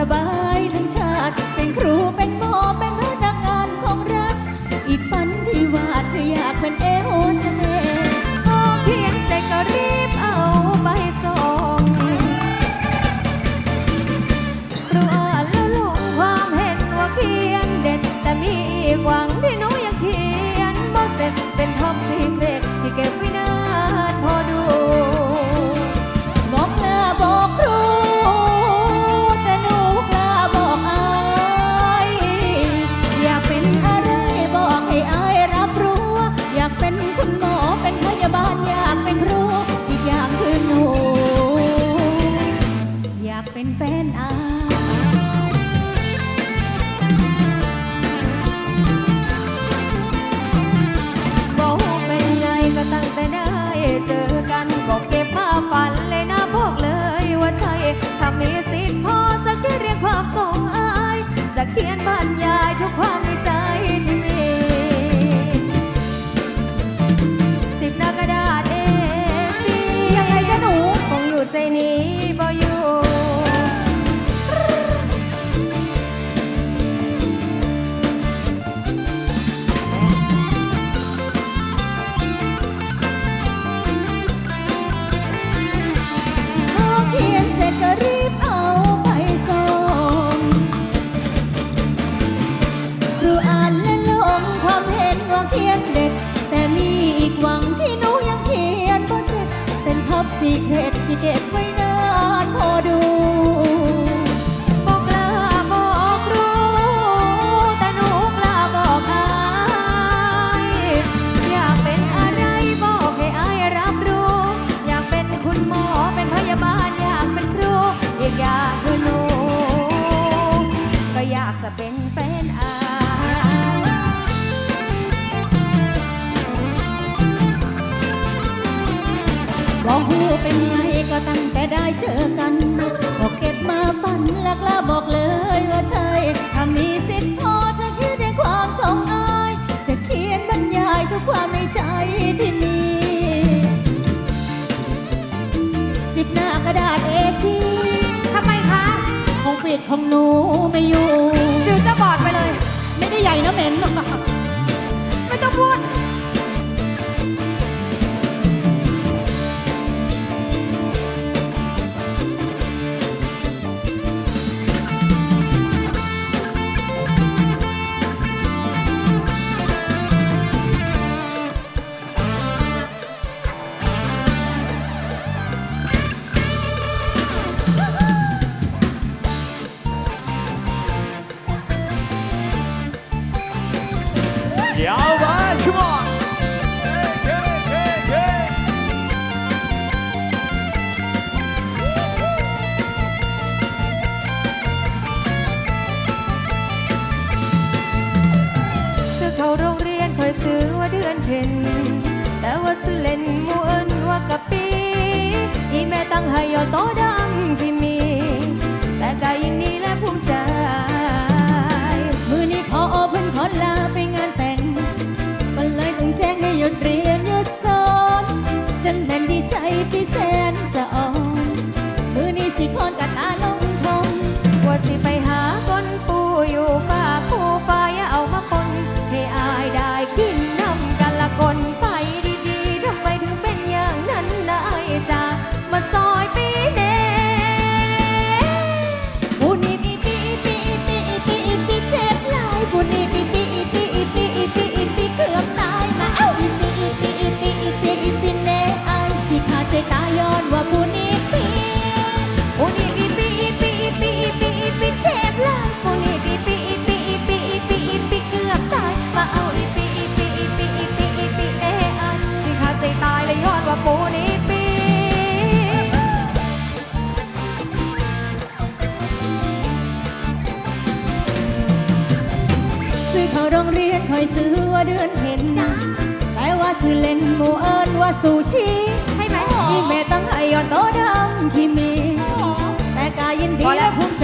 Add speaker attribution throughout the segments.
Speaker 1: ส
Speaker 2: บาย บอก
Speaker 1: หูเป็นไงก็
Speaker 2: ตั้งแต่ได้เจอกันบอกเก็บ
Speaker 1: มาฝันแล้กล้าบอกเลยว่าใช่ถ้ามีสิทธิ์พอจะคิดในความสงอายจะเขียนบรรยายทุกความในใจที่มี สิบหน้ากระดาษเอซี
Speaker 2: ทำไมคะ
Speaker 1: คงปิดของหนูไม่อยู่
Speaker 2: ฟิวจะบอดไปเลย
Speaker 1: ไม่ได้ใหญ่นะเหม็น
Speaker 2: หรอ
Speaker 3: กไม่
Speaker 2: ต้องพูด ยซื้อว่าเดือนเพ็ญแต่ว่าซื้อเล่นมูเอิญว่ากะปีอีแม่ตั้งให้ยอดโตดำที่มี แต่กายนดีและภูมิใจ
Speaker 1: มือนี้ขอโอเพ่นขอลา
Speaker 2: อนเห็
Speaker 1: นแต่ว่า
Speaker 2: สื่อ
Speaker 1: เล่นหมู่เอิญว่าสู่ชี
Speaker 2: ให้ไหม
Speaker 1: พี่แม่ตั้งให้ยอนโตดำที่มีแต่กายินดี
Speaker 2: และ
Speaker 1: ภูมิ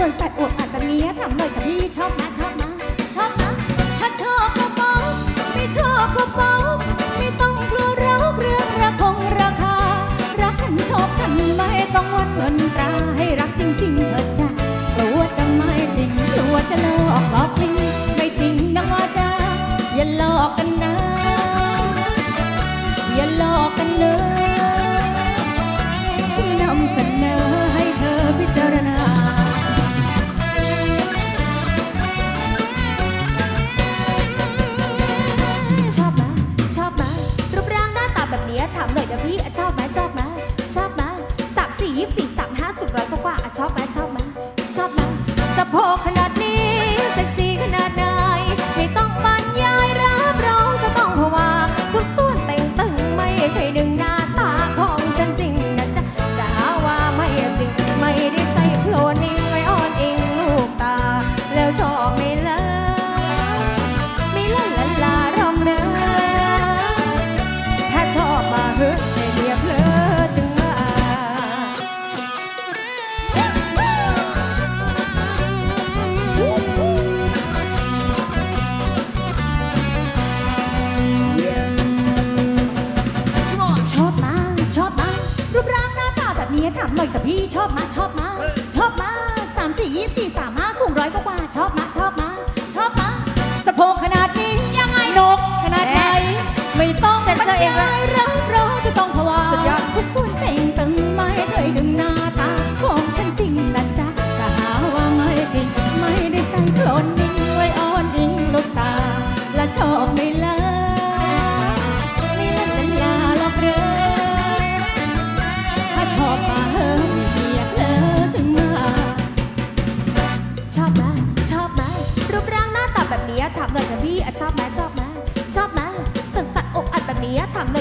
Speaker 1: ่วนสัตว์อวบอัดแบบนี้ทำหน่อยกับพี่ชอบนะชอบนะชอบนะถ้าชอบก็บอกไม่ชอบก็บอกไม่ต้องกลัวรักเรื่องระคงราคา รักกันชอบกันไม่ต้องวัดเงินตราให้รักจริง ๆเถิดจ้ากลัวจะไม่จริงกลัวจะหลอกหลอกลิงไม่จริง กั
Speaker 2: บพี่ชอบมาชอบมาชอบมา
Speaker 1: สามสี่ยี่สี่สามห้าสูงร้อยกว่าๆชอบมาชอบมาชอบมาสะโพกขนาดนี้ยังไงนกขนาดไหนไม่ต้อง
Speaker 2: เซ็นเซอร์เองด้ว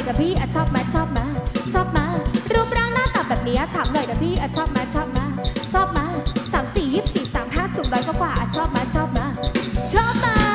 Speaker 1: นี้ถาม
Speaker 2: หน่อยกับพี่อะชอบไหมชอบมา ชอบมา รูปร่างหน้าตาแบบนี้ถามหน่อยนะพี่อะชอบไหมชอบมา ชอบมาสามสี่ยี่สี่สามห้าสูงร้อยกว่าอะชอบไหมชอบมาชอบมา